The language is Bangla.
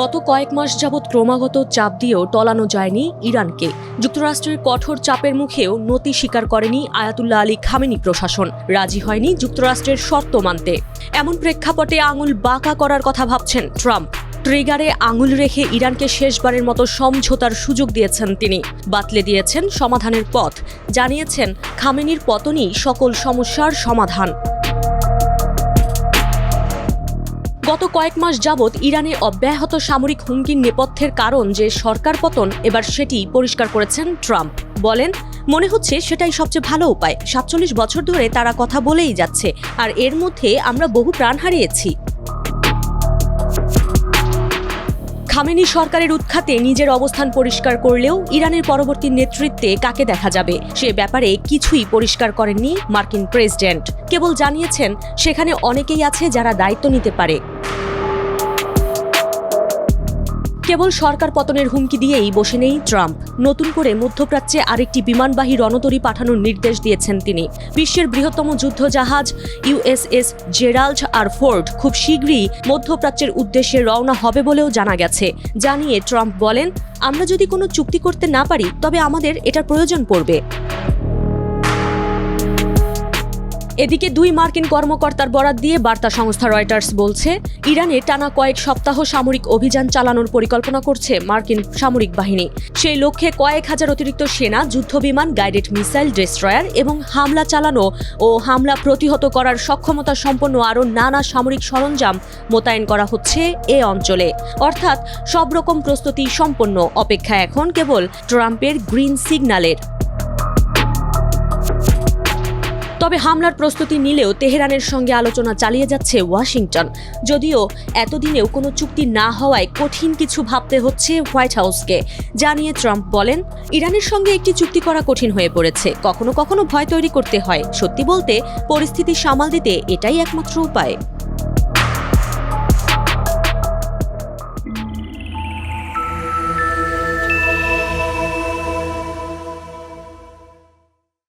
গত কয়েক মাস যাবৎ ক্রমাগত চাপ দিয়েও টলানো যায়নি ইরানকে। যুক্তরাষ্ট্রের কঠোর চাপের মুখেও নতি স্বীকার করেনি আয়াতুল্লাহ আলী খামেনি প্রশাসন। রাজি হয়নি যুক্তরাষ্ট্রের শর্ত মানতে। এমন প্রেক্ষাপটে আঙুল বাঁকা করার কথা ভাবছেন ট্রাম্প। ট্রিগারে আঙুল রেখে ইরানকে শেষবারের মতো সমঝোতার সুযোগ দিয়েছেন তিনি। বাতলে দিয়েছেন সমাধানের পথ। জানিয়েছেন, খামেনির পতনই সকল সমস্যার সমাধান। গত কয়েক মাস যাবৎ ইরানে অব্যাহত সামরিক হুমকির নেপথ্যের কারণ যে সরকার পতন, এবার সেটি পরিষ্কার করেছেন ট্রাম্প। বলেন, মনে হচ্ছে সেটাই সবচেয়ে ভালো উপায়। সাতচল্লিশ বছর ধরে তারা কথা বলেই যাচ্ছে, আর এর মধ্যে আমরা বহু প্রাণ হারিয়েছি। খামেনি সরকারের উৎখাতে নিজের অবস্থান পরিষ্কার করলেও ইরানের পরবর্তী নেতৃত্বে কাকে দেখা যাবে, সে ব্যাপারে কিছুই পরিষ্কার করেননি মার্কিন প্রেসিডেন্ট। কেবল জানিয়েছেন, সেখানে অনেকেই আছে যারা দায়িত্ব নিতে পারে। কেবল সরকার পতনের হুমকি দিয়েই বসে নেই ট্রাম্প। নতুন করে মধ্যপ্রাচ্যে আরেকটি বিমানবাহী রণতরী পাঠানোর নির্দেশ দিয়েছেন তিনি। বিশ্বের বৃহত্তম যুদ্ধজাহাজ ইউএসএস জেরাল্ড আর ফোর্ড খুব শীঘ্রই মধ্যপ্রাচ্যের উদ্দেশ্যে রওনা হবে বলেও জানা গেছে। জানিয়ে ট্রাম্প বলেন, আমরা যদি কোনো চুক্তি করতে না পারি, তবে আমাদের এটার প্রয়োজন পড়বে। এদিকে দুই মার্কিন কর্মকর্তার বরাত দিয়ে বার্তা সংস্থা রয়টার্স বলছে, ইরানে টানা কয়েক সপ্তাহ সামরিক অভিযান চালানোর পরিকল্পনা করছে মার্কিন সামরিক বাহিনী। সেই লক্ষ্যে কয়েক হাজার অতিরিক্ত সেনা, যুদ্ধবিমান, গাইডেড মিসাইল ডেস্ট্রয়ার এবং হামলা চালানো ও হামলা প্রতিহত করার সক্ষমতা সম্পন্ন আরও নানা সামরিক সরঞ্জাম মোতায়েন করা হচ্ছে এ অঞ্চলে। অর্থাৎ সব রকম প্রস্তুতি সম্পন্ন। অপেক্ষা এখন কেবল ট্রাম্পের গ্রিন সিগন্যালের তবে হামলার প্রস্তুতি নিলেও তেহরানের সঙ্গে আলোচনা চালিয়ে যাচ্ছে ওয়াশিংটন। যদিও এতদিনেও কোনো চুক্তি না হওয়ায় কঠিন কিছু ভাবতে হচ্ছে হোয়াইট হাউসকে। জানিয়ে ট্রাম্প বলেন, ইরানের সঙ্গে একটি চুক্তি করা কঠিন হয়ে পড়েছে। কখনো কখনো ভয় তৈরি করতে হয়। সত্যি বলতে, পরিস্থিতি সামাল দিতে এটাই একমাত্র উপায়।